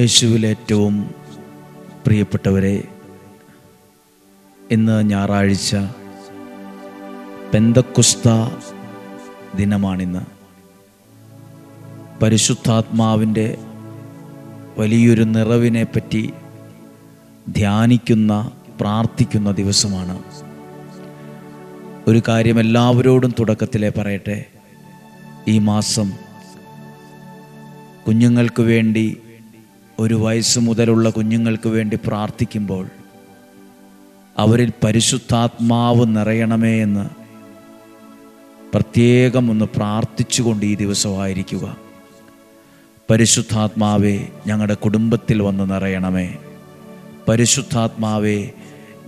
യേശുവിൽ ഏറ്റവും പ്രിയപ്പെട്ടവരെ ഇന്ന് ഞായറാഴ്ച പെന്തക്കുസ്ത ദിനമാണിന്ന്. പരിശുദ്ധാത്മാവിന്റെ വലിയൊരു നിറവിനെ പറ്റി ധ്യാനിക്കുന്ന പ്രാർത്ഥിക്കുന്ന ദിവസമാണ്. ഒരു കാര്യം എല്ലാവരോടും തുടക്കത്തിലെ പറയട്ടെ. ഈ മാസം കുഞ്ഞുങ്ങൾക്ക് വേണ്ടി ഒരു വയസ്സ് മുതലുള്ള കുഞ്ഞുങ്ങൾക്ക് വേണ്ടി പ്രാർത്ഥിക്കുമ്പോൾ അവരിൽ പരിശുദ്ധാത്മാവ് നിറയണമേ എന്ന് പ്രത്യേകം ഒന്ന് പ്രാർത്ഥിച്ചുകൊണ്ട് ഈ ദിവസമായിരിക്കുക. പരിശുദ്ധാത്മാവേ ഞങ്ങളുടെ കുടുംബത്തിൽ വന്ന് നിറയണമേ. പരിശുദ്ധാത്മാവേ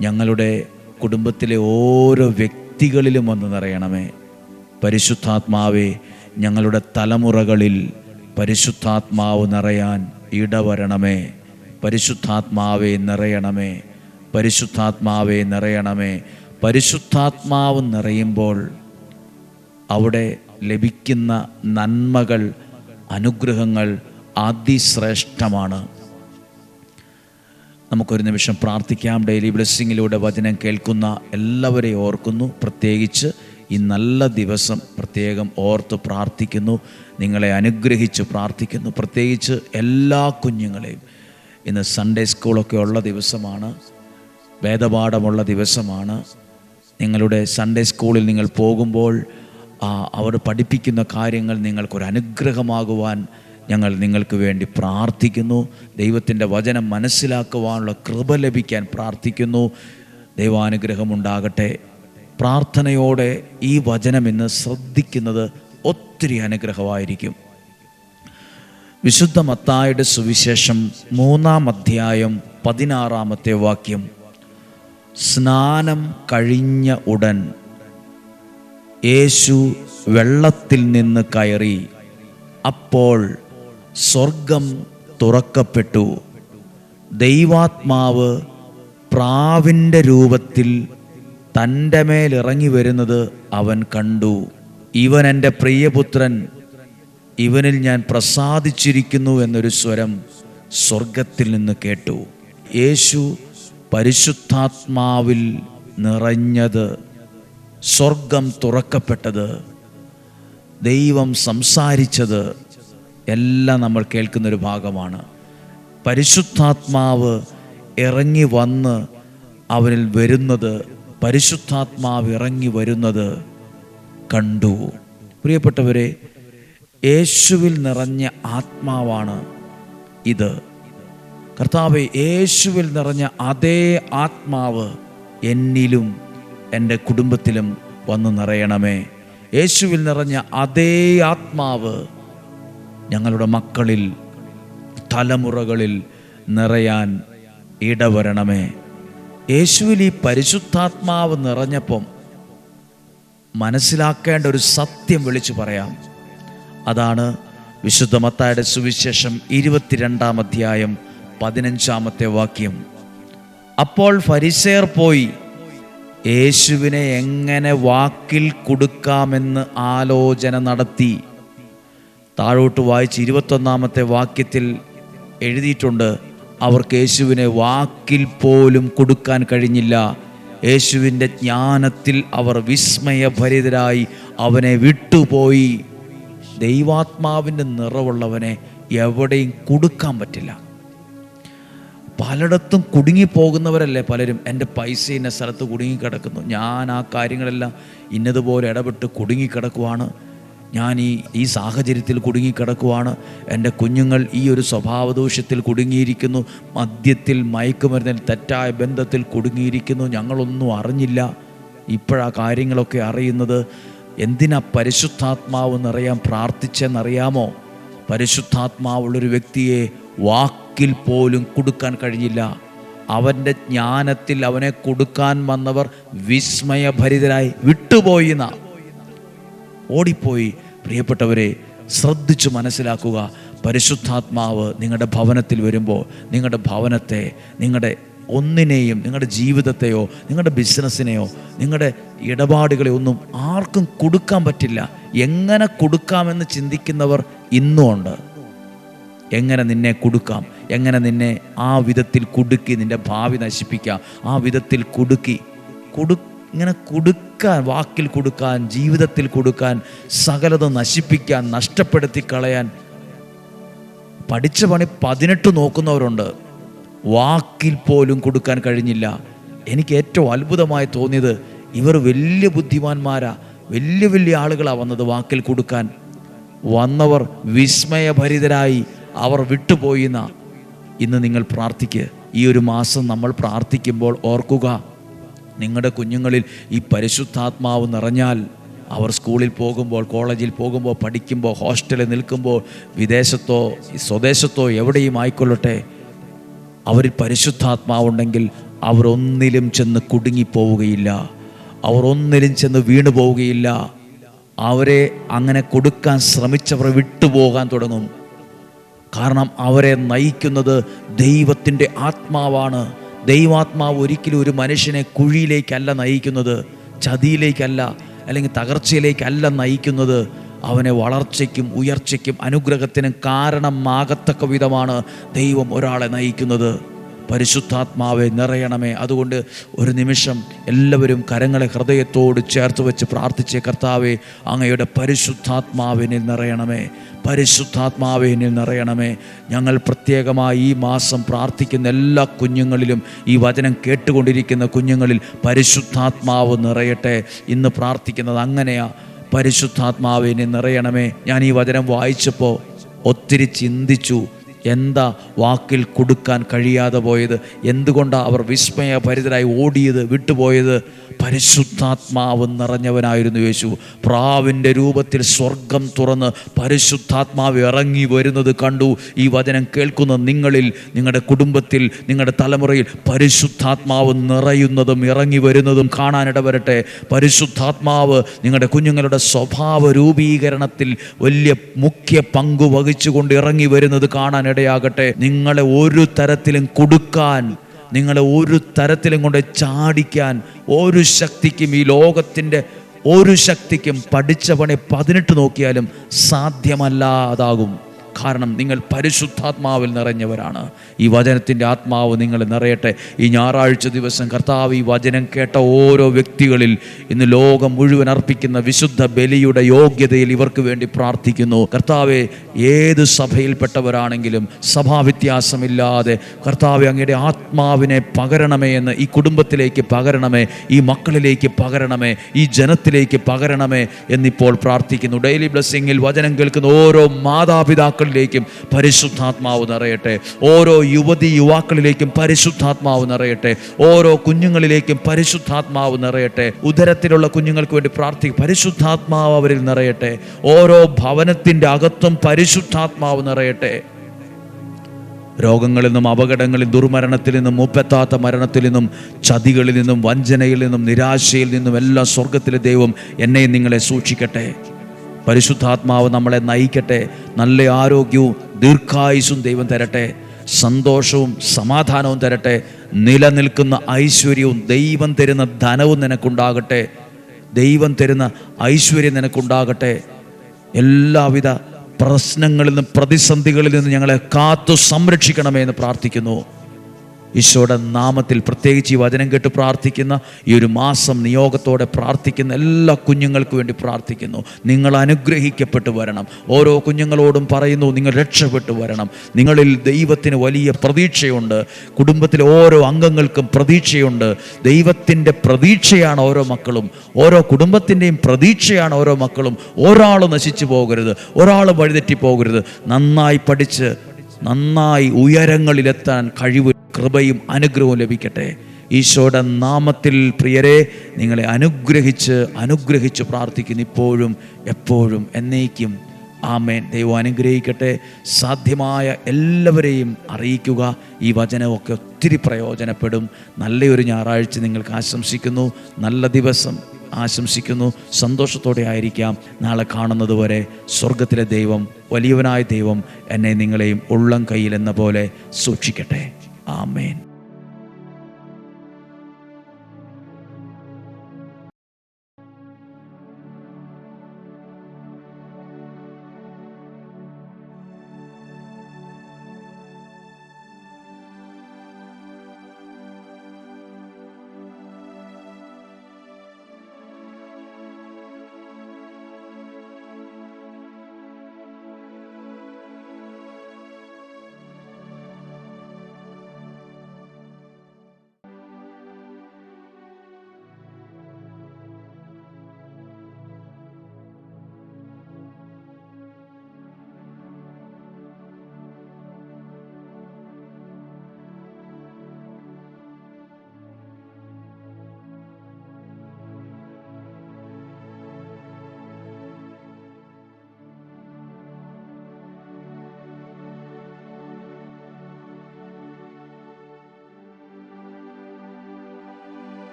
ഞങ്ങളുടെ കുടുംബത്തിലെ ഓരോ വ്യക്തികളിലും വന്ന് നിറയണമേ. പരിശുദ്ധാത്മാവേ ഞങ്ങളുടെ തലമുറകളിൽ പരിശുദ്ധാത്മാവ് നിറയാൻ ഇടവരണമേ. പരിശുദ്ധാത്മാവെ നിറയണമേ. പരിശുദ്ധാത്മാവെ നിറയണമേ. പരിശുദ്ധാത്മാവ് നിറയുമ്പോൾ അവിടെ ലഭിക്കുന്ന നന്മകൾ അനുഗ്രഹങ്ങൾ അതിശ്രേഷ്ഠമാണ്. നമുക്കൊരു നിമിഷം പ്രാർത്ഥിക്കാം. ഡെയിലി ബ്ലെസ്സിങ്ങിലൂടെ വചനം കേൾക്കുന്ന എല്ലാവരെയും ഓർക്കുന്നു. പ്രത്യേകിച്ച് ഈ നല്ല ദിവസം പ്രത്യേകം ഓർത്ത് പ്രാർത്ഥിക്കുന്നു. നിങ്ങളെ അനുഗ്രഹിച്ച് പ്രാർത്ഥിക്കുന്നു. പ്രത്യേകിച്ച് എല്ലാ കുഞ്ഞുങ്ങളെയും. ഇന്ന് സൺഡേ സ്കൂളൊക്കെ ഉള്ള ദിവസമാണ്. വേദപാഠമുള്ള ദിവസമാണ്. നിങ്ങളുടെ സൺഡേ സ്കൂളിൽ നിങ്ങൾ പോകുമ്പോൾ അവർ പഠിപ്പിക്കുന്ന കാര്യങ്ങൾ നിങ്ങൾക്കൊരു അനുഗ്രഹമാകുവാൻ ഞങ്ങൾ നിങ്ങൾക്ക് വേണ്ടി പ്രാർത്ഥിക്കുന്നു. ദൈവത്തിന്റെ വചനം മനസ്സിലാക്കുവാനുള്ള കൃപ ലഭിക്കാൻ പ്രാർത്ഥിക്കുന്നു. ദൈവാനുഗ്രഹമുണ്ടാകട്ടെ. പ്രാർത്ഥനയോടെ ഈ വചനം ഇന്ന് ശ്രദ്ധിക്കുന്നത് ഒത്തിരി അനുഗ്രഹമായിരിക്കും. വിശുദ്ധ മത്തായുടെ സുവിശേഷം മൂന്നാം അധ്യായം പതിനാറാമത്തെ വാക്യം. സ്നാനം കഴിഞ്ഞ ഉടൻ യേശു വെള്ളത്തിൽ നിന്ന് കയറി. അപ്പോൾ സ്വർഗം തുറക്കപ്പെട്ടു. ദൈവാത്മാവ് പ്രാവിന്റെ രൂപത്തിൽ തന്റെ മേലിറങ്ങി വരുന്നത് അവൻ കണ്ടു. ഇവൻ എന്റെ പ്രിയപുത്രൻ. ഇവനിൽ ഞാൻ പ്രസാദിച്ചിരിക്കുന്നു എന്നൊരു സ്വരം സ്വർഗത്തിൽ നിന്ന് കേട്ടു. യേശു പരിശുദ്ധാത്മാവിൽ നിറഞ്ഞത് സ്വർഗം തുറക്കപ്പെട്ടത് ദൈവം സംസാരിച്ചത് എല്ലാം നമ്മൾ കേൾക്കുന്നൊരു ഭാഗമാണ്. പരിശുദ്ധാത്മാവ് ഇറങ്ങി വന്ന് അവനിൽ വരുന്നത് പരിശുദ്ധാത്മാവ് ഇറങ്ങി വരുന്നത് കണ്ടു. പ്രിയപ്പെട്ടവരെ യേശുവിൽ നിറഞ്ഞ ആത്മാവാണ് ഇത്. കർത്താവ് യേശുവിൽ നിറഞ്ഞ അതേ ആത്മാവ് എന്നിലും എന്റെ കുടുംബത്തിലും വന്ന് നിറയണമേ. യേശുവിൽ നിറഞ്ഞ അതേ ആത്മാവ് ഞങ്ങളുടെ മക്കളിൽ തലമുറകളിൽ നിറയാൻ ഇടവരണമേ. യേശുവിൽ ഈ പരിശുദ്ധാത്മാവ് നിറഞ്ഞപ്പം മനസ്സിലാക്കേണ്ട ഒരു സത്യം വിളിച്ചു പറയാം. അതാണ് വിശുദ്ധ മത്തായുടെ സുവിശേഷം ഇരുപത്തിരണ്ടാം അധ്യായം പതിനഞ്ചാമത്തെ വാക്യം. അപ്പോൾ ഫരിസേർ പോയി യേശുവിനെ എങ്ങനെ വാക്കിൽ കൊടുക്കാമെന്ന് ആലോചന നടത്തി? താഴോട്ട് വായിച്ച് ഇരുപത്തൊന്നാമത്തെ വാക്യത്തിൽ എഴുതിയിട്ടുണ്ട് അവർക്ക് യേശുവിനെ വാക്കിൽ പോലും കൊടുക്കാൻ കഴിഞ്ഞില്ല. യേശുവിന്റെ ജ്ഞാനത്തിൽ അവർ വിസ്മയഭരിതരായി അവനെ വിട്ടുപോയി. ദൈവാത്മാവിന്റെ നിറവുള്ളവനെ എവിടെയും കൊടുക്കാൻ പറ്റില്ല. പലയിടത്തും കുടുങ്ങിപ്പോകുന്നവരല്ലേ പലരും. എന്റെ പൈസ ഇന്ന സ്ഥലത്ത് കുടുങ്ങിക്കിടക്കുന്നു. ഞാൻ ആ കാര്യങ്ങളെല്ലാം ഇന്നതുപോലെ ഇടപെട്ട് കുടുങ്ങിക്കിടക്കുവാണ്. ഞാൻ ഈ ഈ സാഹചര്യത്തിൽ കുടുങ്ങിക്കിടക്കുവാണ്. എന്റെ കുഞ്ഞുങ്ങൾ ഈ ഒരു സ്വഭാവദോഷത്തിൽ കുടുങ്ങിയിരിക്കുന്നു. മദ്യത്തിൽ മയക്കുമരുന്നിൽ തെറ്റായ ബന്ധത്തിൽ കുടുങ്ങിയിരിക്കുന്നു. ഞങ്ങളൊന്നും അറിഞ്ഞില്ല. ഇപ്പോഴാ കാര്യങ്ങളൊക്കെ അറിയുന്നത്. എന്തിനാ പരിശുദ്ധാത്മാവ് നിറയാൻ പ്രാർത്ഥിച്ചെന്നറിയാമോ? പരിശുദ്ധാത്മാവുള്ളൊരു വ്യക്തിയെ വാക്കിൽ പോലും കൊടുക്കാൻ കഴിഞ്ഞില്ല. അവന്റെ ജ്ഞാനത്തിൽ അവനെ കൊടുക്കാൻ വന്നവർ വിസ്മയഭരിതരായി വിട്ടുപോയി എന്നാ ഓടിപ്പോയി. പ്രിയപ്പെട്ടവരെ ശ്രദ്ധിച്ചു മനസ്സിലാക്കുക. പരിശുദ്ധാത്മാവ് നിങ്ങളുടെ ഭവനത്തിൽ വരുമ്പോൾ നിങ്ങളുടെ ഭവനത്തെ നിങ്ങളുടെ ഒന്നിനെയും നിങ്ങളുടെ ജീവിതത്തെയോ നിങ്ങളുടെ ബിസിനസ്സിനെയോ നിങ്ങളുടെ ഇടപാടുകളെ ഒന്നും ആർക്കും കൊടുക്കാൻ പറ്റില്ല. എങ്ങനെ കൊടുക്കാമെന്ന് ചിന്തിക്കുന്നവർ ഇന്നും ഉണ്ട്. എങ്ങനെ നിന്നെ കൊടുക്കാം? എങ്ങനെ നിന്നെ ആ വിധത്തിൽ കൊടുക്കി നിന്റെ ഭാവി നശിപ്പിക്കാം? ആ വിധത്തിൽ കൊടുക്കി കൊടു ഇങ്ങനെ കൊടുക്കാൻ വാക്കിൽ കൊടുക്കാൻ ജീവിതത്തിൽ കൊടുക്കാൻ സകലത നശിപ്പിക്കാൻ നഷ്ടപ്പെടുത്തി കളയാൻ പഠിച്ച പണി പതിനെട്ട് നോക്കുന്നവരുണ്ട്. വാക്കിൽ പോലും കൊടുക്കാൻ കഴിഞ്ഞില്ല. എനിക്ക് ഏറ്റവും അത്ഭുതമായി തോന്നിയത് ഇവർ വലിയ ബുദ്ധിമാന്മാരാ വലിയ വലിയ ആളുകളാണ് വന്നത് വാക്കിൽ കൊടുക്കാൻ. വന്നവർ വിസ്മയഭരിതരായി അവർ വിട്ടുപോയിന്ന. ഇന്ന് നിങ്ങൾ പ്രാർത്ഥിക്കുക ഈ ഒരു മാസം നമ്മൾ പ്രാർത്ഥിക്കുമ്പോൾ ഓർക്കുക നിങ്ങളുടെ കുഞ്ഞുങ്ങളിൽ ഈ പരിശുദ്ധാത്മാവ് നിറഞ്ഞാൽ അവർ സ്കൂളിൽ പോകുമ്പോൾ കോളേജിൽ പോകുമ്പോൾ പഠിക്കുമ്പോൾ ഹോസ്റ്റലിൽ നിൽക്കുമ്പോൾ വിദേശത്തോ സ്വദേശത്തോ എവിടെയും ആയിക്കൊള്ളട്ടെ. അവരിൽ പരിശുദ്ധാത്മാവുണ്ടെങ്കിൽ അവരൊന്നിലും ചെന്ന് കുടുങ്ങിപ്പോവുകയില്ല. അവർ ഒന്നിലും ചെന്ന് വീണു പോവുകയില്ല അവരെ അങ്ങനെ കൊടുക്കാൻ ശ്രമിച്ചവർ വിട്ടുപോകാൻ തുടങ്ങും. കാരണം അവരെ നയിക്കുന്നത് ദൈവത്തിന്റെ ആത്മാവാണ്. ദൈവാത്മാവ് ഒരിക്കലും ഒരു മനുഷ്യനെ കുഴിയിലേക്കല്ല നയിക്കുന്നത് ചതിയിലേക്കല്ല അല്ലെങ്കിൽ തകർച്ചയിലേക്കല്ല നയിക്കുന്നത്. അവനെ വളർച്ചയ്ക്കും ഉയർച്ചയ്ക്കും അനുഗ്രഹത്തിനും കാരണമാകത്തക്ക വിധമാണ് ദൈവം ഒരാളെ നയിക്കുന്നത്. പരിശുദ്ധാത്മാവെ നിറയണമേ. അതുകൊണ്ട് ഒരു നിമിഷം എല്ലാവരും കരങ്ങളെ ഹൃദയത്തോട് ചേർത്ത് വെച്ച് പ്രാർത്ഥിച്ച കർത്താവെ അങ്ങയുടെ പരിശുദ്ധാത്മാവിനെ നിറയണമേ. പരിശുദ്ധാത്മാവിനെ നിറയണമേ. ഞങ്ങൾ പ്രത്യേകമായി ഈ മാസം പ്രാർത്ഥിക്കുന്ന എല്ലാ കുഞ്ഞുങ്ങളിലും ഈ വചനം കേട്ടുകൊണ്ടിരിക്കുന്ന കുഞ്ഞുങ്ങളിൽ പരിശുദ്ധാത്മാവ് നിറയട്ടെ ഇന്ന് പ്രാർത്ഥിക്കുന്നത് അങ്ങനെയാ. പരിശുദ്ധാത്മാവിനെ നിറയണമേ. ഞാൻ ഈ വചനം വായിച്ചപ്പോൾ ഒത്തിരി ചിന്തിച്ചു. എന്താ വാക്കിൽ കൊടുക്കാൻ കഴിയാതെ പോയത്? എന്തുകൊണ്ടാണ് അവർ വിസ്മയഭരിതരായി ഓടിയത് വിട്ടുപോയത്? പരിശുദ്ധാത്മാവ് നിറഞ്ഞവനായിരുന്നു യേശു. പ്രാവിന്റെ രൂപത്തിൽ സ്വർഗം തുറന്ന് പരിശുദ്ധാത്മാവ് ഇറങ്ങി വരുന്നത് കണ്ടു. ഈ വചനം കേൾക്കുന്ന നിങ്ങളിൽ നിങ്ങളുടെ കുടുംബത്തിൽ നിങ്ങളുടെ തലമുറയിൽ പരിശുദ്ധാത്മാവ് നിറയുന്നതും ഇറങ്ങി വരുന്നതും കാണാനിട വരട്ടെ പരിശുദ്ധാത്മാവ് നിങ്ങളുടെ കുഞ്ഞുങ്ങളുടെ സ്വഭാവ രൂപീകരണത്തിൽ വലിയ മുഖ്യ പങ്ക് വഹിച്ചുകൊണ്ട് ഇറങ്ങി വരുന്നത് കാണാനിടയാകട്ടെ നിങ്ങളെ ഒരു തരത്തിലും കൊടുക്കാൻ നിങ്ങളെ ഒരു തരത്തിലും കൊണ്ട് ചാടിക്കാൻ ഒരു ശക്തിക്കും ഈ ലോകത്തിന്റെ ഒരു ശക്തിക്കും പഠിച്ച പണി പതിനെട്ട് നോക്കിയാലും സാധ്യമല്ലാതാകും. കാരണം നിങ്ങൾ പരിശുദ്ധാത്മാവിൽ നിറഞ്ഞവരാണ്. ഈ വചനത്തിന്റെ ആത്മാവ് നിങ്ങൾ നിറയട്ടെ. ഈ ഞായറാഴ്ച ദിവസം കർത്താവ് ഈ വചനം കേട്ട ഓരോ വ്യക്തികളിൽ ഇന്ന് ലോകം മുഴുവൻ അർപ്പിക്കുന്ന വിശുദ്ധ ബലിയുടെ യോഗ്യതയിൽ ഇവർക്ക് വേണ്ടി പ്രാർത്ഥിക്കുന്നു. കർത്താവെ ഏത് സഭയിൽപ്പെട്ടവരാണെങ്കിലും സഭാവ്യത്യാസമില്ലാതെ കർത്താവെ അങ്ങയുടെ ആത്മാവിനെ പകരണമേ എന്ന് ഈ കുടുംബത്തിലേക്ക് പകരണമേ ഈ മക്കളിലേക്ക് പകരണമേ ഈ ജനത്തിലേക്ക് പകരണമേ എന്നിപ്പോൾ പ്രാർത്ഥിക്കുന്നു. ഡെയിലി ബ്ലെസ്സിങ്ങിൽ വചനം കേൾക്കുന്ന ഓരോ മാതാപിതാക്കളിലേക്കും പരിശുദ്ധാത്മാവ് നിറയട്ടെ. ഓരോ യുവതി യുവാക്കളിലേക്കും പരിശുദ്ധാത്മാവ് നിറയട്ടെ. ഓരോ കുഞ്ഞുങ്ങളിലേക്കും പരിശുദ്ധാത്മാവ് നിറയട്ടെ. ഉദരത്തിലുള്ള കുഞ്ഞുങ്ങൾക്ക് വേണ്ടി പ്രാർത്ഥിക്കും പരിശുദ്ധാത്മാവ് അവരിൽ നിറയട്ടെ. ഓരോ ഭവനത്തിന്റെ അകത്തും പരിശുദ്ധാത്മാവ് നിറയട്ടെ. രോഗങ്ങളിൽ നിന്നും അപകടങ്ങളിൽ ദുർമരണത്തിൽ നിന്നും മുപ്പത്താത്ത മരണത്തിൽ നിന്നും ചതികളിൽ നിന്നും വഞ്ചനയിൽ നിന്നും നിരാശയിൽ നിന്നും എല്ലാ സ്വർഗത്തിലെ ദൈവം എന്നെയും നിങ്ങളെ സൂക്ഷിക്കട്ടെ. പരിശുദ്ധാത്മാവ് നമ്മളെ നയിക്കട്ടെ. നല്ല ആരോഗ്യവും ദീർഘായുസും ദൈവം തരട്ടെ. സന്തോഷവും സമാധാനവും തരട്ടെ. നിലനിൽക്കുന്ന ഐശ്വര്യവും ദൈവം തരുന്ന ധനവും നിനക്കുണ്ടാകട്ടെ. ദൈവം തരുന്ന ഐശ്വര്യം നിനക്കുണ്ടാകട്ടെ. എല്ലാവിധ പ്രശ്നങ്ങളിൽ നിന്നും പ്രതിസന്ധികളിൽ നിന്നും ഞങ്ങളെ കാത്തു സംരക്ഷിക്കണമേ എന്ന് പ്രാർത്ഥിക്കുന്നു. ഈശോയുടെ നാമത്തിൽ പ്രത്യേകിച്ച് ഈ വചനം കേട്ട് പ്രാർത്ഥിക്കുന്ന ഈ ഒരു മാസം നിയോഗത്തോടെ പ്രാർത്ഥിക്കുന്ന എല്ലാ കുഞ്ഞുങ്ങൾക്ക് വേണ്ടി പ്രാർത്ഥിക്കുന്നു. നിങ്ങൾ അനുഗ്രഹിക്കപ്പെട്ട് വരണം. ഓരോ കുഞ്ഞുങ്ങളോടും പറയുന്നു നിങ്ങൾ രക്ഷപ്പെട്ടു വരണം. നിങ്ങളിൽ ദൈവത്തിന് വലിയ പ്രതീക്ഷയുണ്ട്. കുടുംബത്തിലെ ഓരോ അംഗങ്ങൾക്കും പ്രതീക്ഷയുണ്ട്. ദൈവത്തിന്റെ പ്രതീക്ഷയാണ് ഓരോ മക്കളും. ഓരോ കുടുംബത്തിന്റെയും പ്രതീക്ഷയാണ് ഓരോ മക്കളും. ഒരാൾ നശിച്ചു പോകരുത്. ഒരാൾ വഴിതെറ്റി പോകരുത്. നന്നായി പഠിച്ച് നന്നായി ഉയരങ്ങളിലെത്താൻ കഴിവ് കൃപയും അനുഗ്രഹവും ലഭിക്കട്ടെ. ഈശോയുടെ നാമത്തിൽ പ്രിയരെ നിങ്ങളെ അനുഗ്രഹിച്ച് അനുഗ്രഹിച്ച് പ്രാർത്ഥിക്കുന്നു ഇപ്പോഴും എപ്പോഴും എന്നേക്കും. ആമേൻ. ദൈവം അനുഗ്രഹിക്കട്ടെ. സാധ്യമായ എല്ലാവരെയും അറിയിക്കുക. ഈ വചനമൊക്കെ ഒത്തിരി പ്രയോജനപ്പെടും. നല്ലൊരു ഞായറാഴ്ച നിങ്ങൾക്ക് ആശംസിക്കുന്നു. നല്ല ദിവസം ആശംസിക്കുന്നു. സന്തോഷത്തോടെ ആയിരിക്കാം. നാളെ കാണുന്നത് വരെ സ്വർഗത്തിലെ ദൈവം വലിയവനായ ദൈവം എന്നെ നിങ്ങളെയും ഉള്ളം കയ്യിൽ എന്ന പോലെ സൂക്ഷിക്കട്ടെ. ആമേൻ